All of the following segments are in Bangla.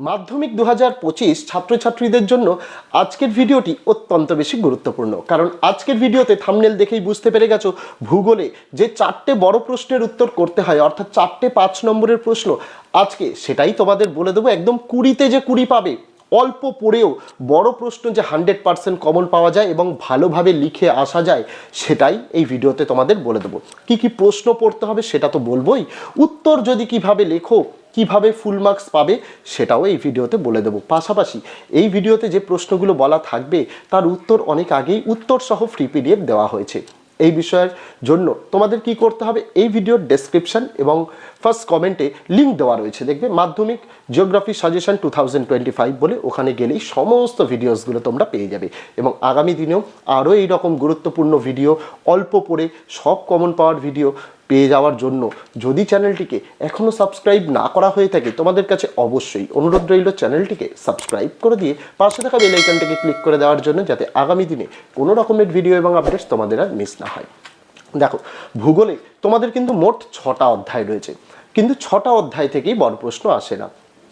মাধ্যমিক দু হাজার পঁচিশ ছাত্রছাত্রীদের জন্য আজকের ভিডিওটি অত্যন্ত বেশি গুরুত্বপূর্ণ। কারণ আজকের ভিডিওতে থামনেল দেখেই বুঝতে পেরে গেছো ভূগোলে যে চারটে বড় প্রশ্নের উত্তর করতে হয়, অর্থাৎ চারটে পাঁচ নম্বরের প্রশ্ন, আজকে সেটাই তোমাদের বলে দেবো, একদম কুড়িতে যে কুড়ি পাবে অল্প পড়েও বড় প্রশ্ন যে হান্ড্রেড পার্সেন্ট কমন পাওয়া যায় এবং ভালোভাবে লিখে আসা যায়, সেটাই এই ভিডিওতে তোমাদের বলে দেবো। কি কি প্রশ্ন পড়তে হবে সেটা তো বলবোই। উত্তর যদি কীভাবে লেখো, কীভাবে ফুল মার্কস পাবে, সেটাও এই ভিডিওতে বলে দেবো। পাশাপাশি এই ভিডিওতে যে প্রশ্নগুলো বলা থাকবে, তার উত্তর অনেক আগেই উত্তর সহ ফ্রি পিডিএফ দেওয়া হয়েছে। এই বিষয়ের জন্য। তোমাদের কি করতে হবে? এই ভিডিওর ডেসক্রিপশন এবং ফার্স্ট কমেন্টে লিঙ্ক দেওয়া রয়েছে, দেখবে? মাধ্যমিক জিওগ্রাফি সাজেশন টু বলে ওখানে গেলেই সমস্ত ভিডিওসগুলো তোমরা পেয়ে যাবে। এবং আগামী দিনেও আরও এইরকম গুরুত্বপূর্ণ ভিডিও অল্প পড়ে সব কমন পাওয়ার ভিডিও পেয়ে যাওয়ার জন্য যদি চ্যানেলটিকে এখনও সাবস্ক্রাইব না করা হয়ে থাকে, তোমাদের কাছে অবশ্যই অনুরোধ রইল চ্যানেলটিকে সাবস্ক্রাইব করে দিয়ে পাশে থাকা বেল আইকনটিকে ক্লিক করে দেওয়ার জন্য যাতে আগামী দিনে কোনো রকমের ভিডিও এবং আপডেটস তোমাদের আর মিস না হয়। দেখো, ভূগোলে তোমাদের কিন্তু মোট ছটা অধ্যায় রয়েছে। কিন্তু ছটা অধ্যায় থেকেই বড় প্রশ্ন আসে না।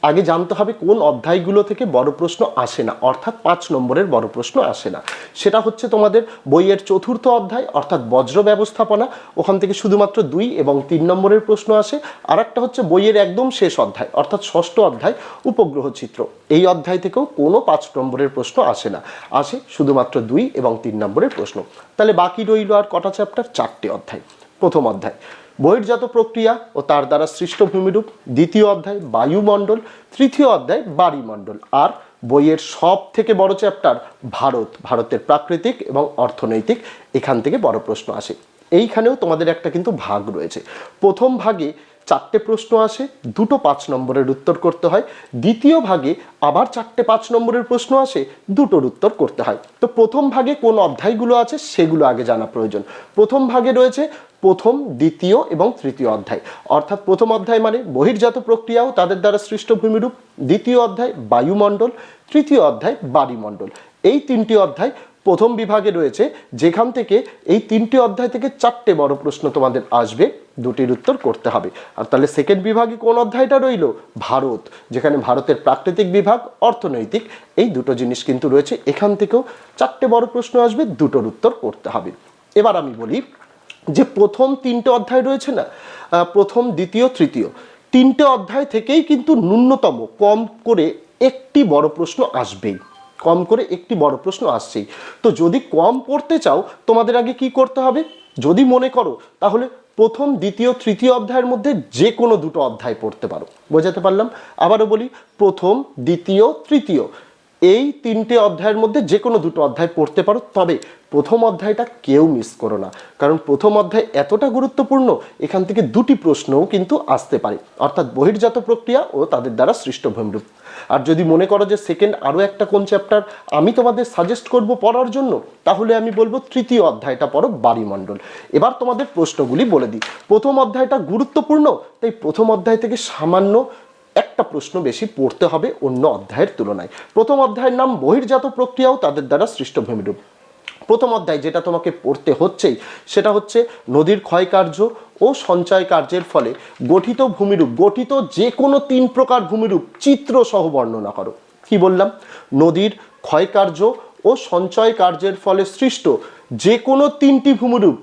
আগে জানতে হবে কোন অধ্যায়গুলো থেকে বড় প্রশ্ন আসে না, অর্থাৎ পাঁচ নম্বরের বড় প্রশ্ন আসে না। সেটা হচ্ছে তোমাদের বইয়ের চতুর্থ অধ্যায়, অর্থাৎ বজ্র ব্যবস্থাপনা। ওখান থেকে শুধুমাত্র দুই এবং তিন নম্বরের প্রশ্ন আসে। আর একটা হচ্ছে বইয়ের একদম শেষ অধ্যায়, অর্থাৎ ষষ্ঠ অধ্যায়, উপগ্রহ চিত্র। এই অধ্যায় থেকেও কোনো পাঁচ নম্বরের প্রশ্ন আসে না। আসে শুধুমাত্র দুই এবং তিন নম্বরের প্রশ্ন। তাহলে বাকি রইল আর কটা চ্যাপ্টার? চারটে অধ্যায়। প্রথম অধ্যায় বহির্জাত প্রক্রিয়া ও তার দ্বারা সৃষ্ট ভূমিরূপ, দ্বিতীয় অধ্যায় বায়ুমণ্ডল, তৃতীয় অধ্যায় বাড়িমণ্ডল, আর বইয়ের সব থেকে বড় চ্যাপ্টার ভারত, ভারতের প্রাকৃতিক এবং অর্থনৈতিক, এখান থেকে বড় প্রশ্ন আসে। এইখানেও তোমাদের একটা কিন্তু ভাগ রয়েছে। প্রথম ভাগে চারটে প্রশ্ন আসে, দুটো পাঁচ নম্বরের উত্তর করতে হয়। দ্বিতীয় ভাগে আবার চারটে পাঁচ নম্বরের প্রশ্ন আসে, দুটোর উত্তর করতে হয়। তো প্রথম ভাগে কোন অধ্যায়গুলো আছে সেগুলো আগে জানা প্রয়োজন। প্রথম ভাগে রয়েছে প্রথম, দ্বিতীয় এবং তৃতীয় অধ্যায়। অর্থাৎ প্রথম অধ্যায় মানে বহির্জাত প্রক্রিয়াও তাদের দ্বারা সৃষ্ট ভূমিরূপ। দ্বিতীয় অধ্যায় বায়ুমণ্ডল, তৃতীয় অধ্যায় বাড়িমণ্ডল। এই তিনটি অধ্যায় প্রথম বিভাগে রয়েছে, যেখান থেকে এই তিনটি অধ্যায় থেকে চারটে বড় প্রশ্ন তোমাদের আসবে, দুটির উত্তর করতে হবে। আর তাহলে সেকেন্ড বিভাগে কোন অধ্যায়টা রইল? ভারত, যেখানে ভারতের প্রাকৃতিক বিভাগ, অর্থনৈতিক, এই দুটো জিনিস কিন্তু রয়েছে। এখান থেকেও চারটে বড় প্রশ্ন আসবে, দুটোর উত্তর করতে হবে। এবার আমি বলি যে প্রথম তিনটে অধ্যায় রয়েছে না প্রথম, দ্বিতীয়, তৃতীয়, তিনটে অধ্যায় থেকেই কিন্তু ন্যূনতম কম করে একটি বড় প্রশ্ন আসবেই। কম করে একটি বড় প্রশ্ন আসছেই। তো যদি কম পড়তে চাও, তোমাদের আগে কি করতে হবে? যদি মনে করো, তাহলে প্রথম, দ্বিতীয়, তৃতীয় অধ্যায়ের মধ্যে যে কোনো দুটো অধ্যায় পড়তে পারো। বোঝাতে পারলাম? আবারও বলি, প্রথম, দ্বিতীয়, তৃতীয়। এই তিনটে অধ্যায়ের মধ্যে যে কোনো দুটো অধ্যায় পড়তে পারো, তবে প্রথম অধ্যায়টা কেউ মিস করো না। কারণ প্রথম অধ্যায় এতটা গুরুত্বপূর্ণ, এখান থেকে দুটি প্রশ্নও কিন্তু আসতে পারে। অর্থাৎ বহির্জাত প্রক্রিয়া ও তাদের দ্বারা সৃষ্ট ভূমিরূপ। আর যদি মনে করো যে সেকেন্ড আরও একটা কোন চ্যাপ্টার আমি তোমাদের সাজেস্ট করব পড়ার জন্য, তাহলে আমি বলব তৃতীয় অধ্যায়টা পড়ো বাড়িমণ্ডল। এবার তোমাদের প্রশ্নগুলি বলে দিই। প্রথম অধ্যায়টা গুরুত্বপূর্ণ, তাই প্রথম অধ্যায় থেকে সামান্য একটা প্রশ্ন বেশি পড়তে হবে অন্য অধ্যায়ের তুলনায়। প্রথম অধ্যায়ের নাম বহির্জাত প্রক্রিয়াও তাদের দ্বারা সৃষ্ট ভূমিরূপ প্রথম অধ্যায় যেটা তোমাকে পড়তে হচ্ছেই, সেটা হচ্ছে নদীর ক্ষয়কার্য ও সঞ্চয় কার্যের ফলে গঠিত ভূমিরূপ, গঠিত যে কোনো তিন প্রকার ভূমিরূপ, চিত্র সহ বর্ণনা করো। কি বললাম? নদীর ক্ষয়কার্য ও সঞ্চয় কার্যের ফলে সৃষ্ট যে কোনো তিনটি ভূমিরূপ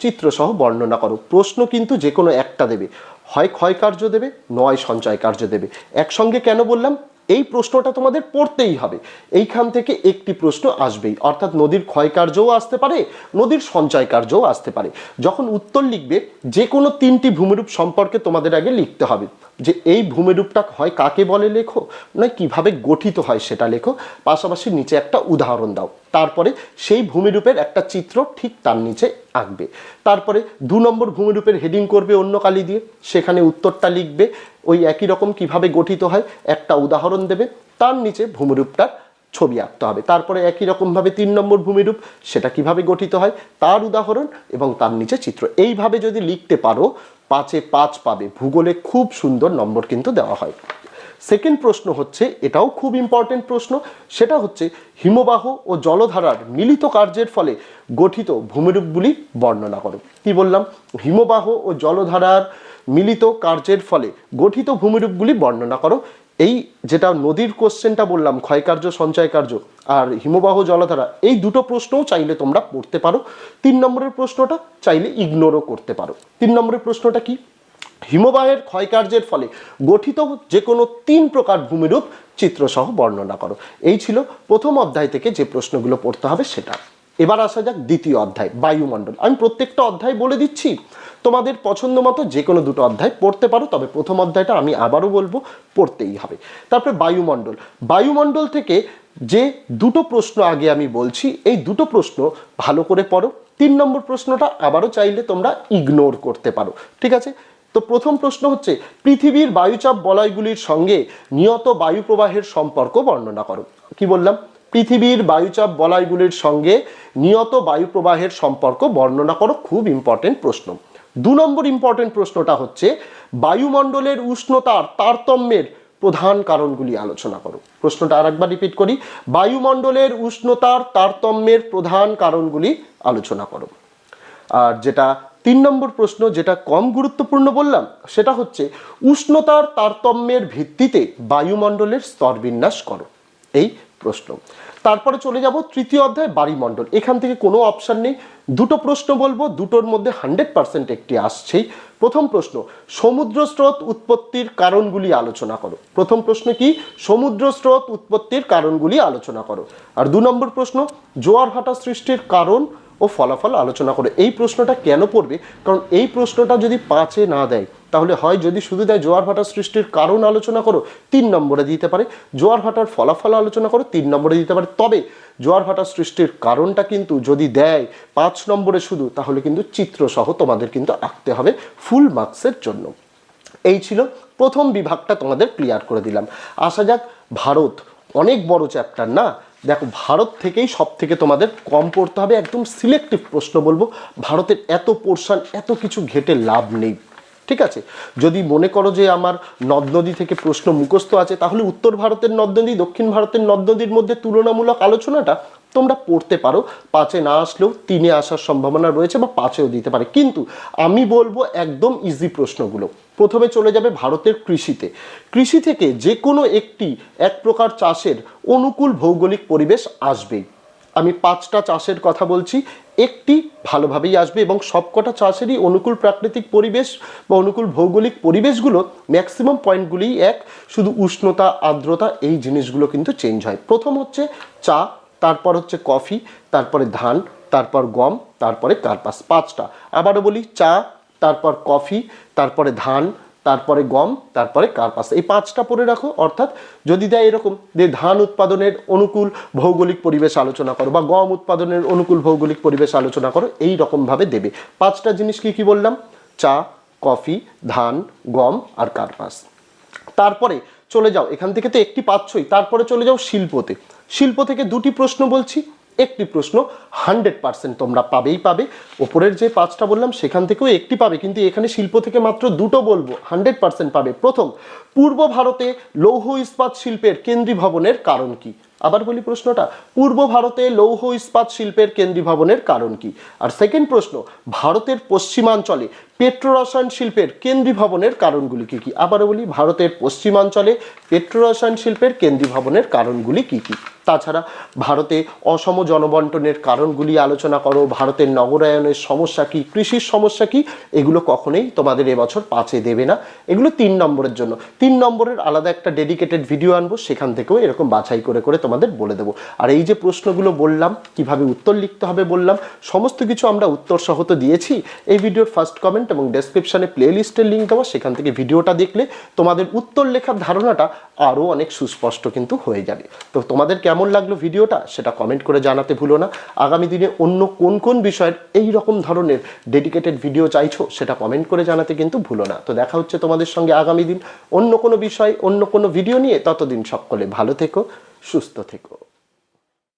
চিত্রসহ বর্ণনা করো। প্রশ্ন কিন্তু যে কোনো একটা দেবে। হয় ক্ষয় কার্য দেবে, নয় সঞ্চয় কার্য দেবে। একসঙ্গে কেন বললাম? এই প্রশ্নটা তোমাদের পড়তেই হবে। এইখান থেকে একটি প্রশ্ন আসবেই। অর্থাৎ নদীর ক্ষয় কার্যও আসতে পারে, নদীর সঞ্চয় কার্যও আসতে পারে। যখন উত্তর লিখবে, যে কোনো তিনটি ভূমিরূপ সম্পর্কে তোমাদের আগে লিখতে হবে। যে এই ভূমিরূপটা হয় কাকে বলে লেখো? নয় কীভাবে গঠিত হয় সেটা লেখো। পাশাপাশি নিচে একটা উদাহরণ দাও। তারপরে সেই ভূমিরূপের একটা চিত্র ঠিক তার নিচে আঁকবে। তারপরে দু নম্বর ভূমিরূপের হেডিং করবে অন্য কালি দিয়ে। সেখানে উত্তরটা লিখবে, ওই একই রকম কীভাবে গঠিত হয়, একটা উদাহরণ দেবে। তার নিচে ভূমিরূপটার ছবি আঁকতে হবে। তারপরে একই রকমভাবে তিন নম্বর ভূমিরূপ, সেটা কীভাবে গঠিত হয়, তার উদাহরণ এবং তার নিচে চিত্র। এইভাবে যদি লিখতে পারো, পাঁচে পাঁচ পাবে। ভূগোলে খুব সুন্দর নম্বর কিন্তু দেওয়া হয়। সেকেন্ড প্রশ্ন হচ্ছে, এটাও খুব ইম্পর্টেন্ট প্রশ্ন, সেটা হচ্ছে হিমবাহ ও জলধারার মিলিত কার্যের ফলে গঠিত ভূমিরূপগুলি বর্ণনা করো। কি বললাম? হিমবাহ ও জলধারার মিলিত কার্যের ফলে গঠিত ভূমিরূপগুলি বর্ণনা করো। এই যেটা নদীর কোশ্চেনটা বললাম, ক্ষয়কার্য সঞ্চয় কার্য আর হিমবাহ, জলধারা, এই দুটো প্রশ্নও চাইলে তোমরা পড়তে পারো। তিন নম্বরের প্রশ্নটা চাইলে ইগনোরও করতে পারো। তিন নম্বরের প্রশ্নটা কি? হিমবাহের ক্ষয়কার্যের ফলে গঠিত যে কোনো তিন প্রকার ভূমিরূপ চিত্রসহ বর্ণনা করো। এই ছিল প্রথম অধ্যায় থেকে যে প্রশ্নগুলো পড়তে হবে সেটা। এবার আসা যাক দ্বিতীয় অধ্যায়, বায়ুমণ্ডল। আমি প্রত্যেকটা অধ্যায় বলে দিচ্ছি। তোমাদের পছন্দ মতো যে কোনো দুটো অধ্যায় পড়তে পারো, তবে প্রথম অধ্যায়টা আমি আবারও বলব, পড়তেই হবে। তারপরে বায়ুমণ্ডল। বায়ুমণ্ডল থেকে যে দুটো প্রশ্ন আগে আমি বলছি, এই দুটো প্রশ্ন ভালো করে পড়ো। তিন নম্বর প্রশ্নটা আবারও চাইলে তোমরা ইগনোর করতে পারো। ঠিক আছে? তো প্রথম প্রশ্ন হচ্ছে, পৃথিবীর বায়ুচাপ বলয়গুলির সঙ্গে নিয়ত বায়ু প্রবাহের সম্পর্ক বর্ণনা করো। কি বললাম? পৃথিবীর বায়ুচাপ বলয়গুলির সঙ্গে নিয়ত বায়ু প্রবাহের সম্পর্ক বর্ণনা করো, খুব ইম্পর্টেন্ট প্রশ্ন। দু নম্বর ইম্পর্টেন্ট প্রশ্নটা হচ্ছে, বায়ুমণ্ডলের উষ্ণতার তারতম্যের প্রধান কারণগুলি আলোচনা করো। প্রশ্নটা আরেকবার রিপিট করি, বায়ুমণ্ডলের উষ্ণতার তারতম্যের প্রধান কারণগুলি আলোচনা করো। আর যেটা তিন নম্বর প্রশ্ন যেটা কম গুরুত্বপূর্ণ বললাম, সেটা হচ্ছে উষ্ণতার তারতম্যের ভিত্তিতে বায়ুমণ্ডলের স্তর বিন্যাস করো। এই প্রশ্ন। তারপরে চলে যাব তৃতীয় অধ্যায় বায়ুমণ্ডল এখান থেকে কোনো অপশান নেই। দুটো প্রশ্ন বলব, দুটোর মধ্যে হান্ড্রেড পার্সেন্ট একটি আসছেই। প্রথম প্রশ্ন, সমুদ্র স্রোত উৎপত্তির কারণগুলি আলোচনা করো। প্রথম প্রশ্ন কি, সমুদ্র স্রোত উৎপত্তির কারণগুলি আলোচনা করো। আর দু নম্বর প্রশ্ন জোয়ার ভাটা সৃষ্টির কারণ ও ফলাফল আলোচনা করে। এই প্রশ্নটা কেন পড়বে? কারণ এই প্রশ্নটা যদি পাঁচে না দেয়, তাহলে হয় যদি শুধু দেয় জোয়ার ভাটার সৃষ্টির কারণ আলোচনা করো, তিন নম্বরে দিতে পারে। জোয়ার ভাটার ফলাফল আলোচনা করো, তিন নম্বরে দিতে পারে। তবে জোয়ার ভাটার সৃষ্টির কারণটা কিন্তু যদি দেয় পাঁচ নম্বরে শুধু, তাহলে কিন্তু চিত্রসহ তোমাদের কিন্তু আঁকতে হবে ফুল মার্কসের জন্য। এই ছিল প্রথম বিভাগটা তোমাদের ক্লিয়ার করে দিলাম। আসা যাক, ভারত অনেক বড় চ্যাপ্টার না? দেখো, ভারত থেকেই সব থেকে তোমাদের কম পড়তে হবে। একদম সিলেক্টিভ প্রশ্ন বলব, ভারতের এত পোর্শন এত কিছু ঘেটে লাভ নেই। ঠিক আছে? যদি মনে করো যে আমার নদ নদী থেকে প্রশ্ন মুখস্থ আছে, তাহলে উত্তর ভারতের নদ নদী, দক্ষিণ ভারতের নদ নদীর মধ্যে তুলনামূলক আলোচনাটা তোমরা পড়তে পারো, পাঁচে না আসলেও তিনে আসার সম্ভাবনা রয়েছে বা পাঁচেও দিতে পারে। কিন্তু আমি বলব একদম ইজি প্রশ্নগুলো। প্রথমে চলে যাবে ভারতের কৃষিতে। কৃষি থেকে যে কোনো একটি এক প্রকার চাষের অনুকূল ভৌগোলিক পরিবেশ আসবেই। আমি পাঁচটা চাষের কথা বলছি, একটি ভালোভাবেই আসবে এবং সবকটা চাষেরই অনুকূল প্রাকৃতিক পরিবেশ বা অনুকূল ভৌগোলিক পরিবেশগুলো ম্যাক্সিমাম পয়েন্টগুলিই এক। শুধু উষ্ণতা, আর্দ্রতা, এই জিনিসগুলো কিন্তু চেঞ্জ হয়। প্রথম হচ্ছে চা তারপর হচ্ছে কফি, তারপরে ধান, তারপর গম, তারপরে কার্পাস, পাঁচটা। আবারও বলি, চা, তারপর কফি, তারপরে ধান, তারপরে গম, তারপরে কার্পাস। এই পাঁচটা পড়ে রাখো, অর্থাৎ যদি দেয় এরকম যে ধান উৎপাদনের অনুকূল ভৌগোলিক পরিবেশ আলোচনা করো বা গম উৎপাদনের অনুকূল ভৌগোলিক পরিবেশ আলোচনা করো, এই রকমভাবে দেবে। পাঁচটা জিনিস কি কি বললাম? চা, কফি, ধান, গম আর কার্পাস। তারপরে চলে যাও, এখান থেকে তো একটি পাচ্ছই, তারপরে চলে যাও শিল্পতে। শিল্প থেকে দুটি প্রশ্ন বলছি। একটি প্রশ্ন হান্ড্রেড পার্সেন্ট তোমরা পাবেই পাবে। ওপরের যে পাঁচটা বললাম, সেখান থেকেও একটি পাবে। কিন্তু এখানে শিল্প থেকে মাত্র দুটো বলব হান্ড্রেড পার্সেন্ট পাবে। প্রথম, পূর্ব ভারতে লৌহ ইস্পাত শিল্পের কেন্দ্রী ভবনের কারণ কি? আবার বলি প্রশ্নটা, পূর্ব ভারতে লৌহ ইস্পাত শিল্পের কেন্দ্রী ভবনের কারণ কি? আর সেকেন্ড প্রশ্ন, ভারতের পশ্চিমাঞ্চলে পেট্রোরসায়ন শিল্পের কেন্দ্রী ভবনের কারণগুলি কি কি? আবারও বলি, ভারতের পশ্চিমাঞ্চলে পেট্রোরসায়ন শিল্পের কেন্দ্রী ভবনের কারণগুলি কি কি? তাছাড়া, ভারতে অসম জনবন্টনের কারণগুলি আলোচনা করো, ভারতের নগরায়নের সমস্যা কি, কৃষির সমস্যা কি, এগুলো কখনোই তোমাদের এবছর পাঁচে দেবে না। এগুলো তিন নম্বরের জন্য। তিন নম্বরের আলাদা একটা ডেডিকেটেড ভিডিও আনব, সেখান থেকেও এরকম বাছাই করে করে তোমাদের বলে দেবো। আর এই যে প্রশ্নগুলো বললাম, কীভাবে উত্তর লিখতে হবে বললাম, সমস্ত কিছু আমরা উত্তর সহ তো দিয়েছি। এই ভিডিওর ফার্স্ট কমেন্ট এবং ডেসক্রিপশনে প্লে লিস্টের লিঙ্ক দেওয়া, সেখান থেকে ভিডিওটা দেখলে তোমাদের উত্তর লেখার ধারণাটা আরও অনেক সুস্পষ্ট কিন্তু হয়ে যাবে। তো তোমাদের কেমন লাগল ভিডিওটা, সেটা কমেন্ট করে জানাতে ভুলো না। আগামী দিনে অন্য কোন কোন বিষয়ের এই রকম ধরনের ডেডিকেটেড ভিডিও চাইছো, সেটা কমেন্ট করে জানাতে কিন্তু ভুলো না। তো দেখা হচ্ছে তোমাদের সঙ্গে আগামী দিন অন্য কোনো বিষয়, অন্য কোনো ভিডিও নিয়ে। ততদিন সকলে ভালো থেকো। সুস্থ থেকো।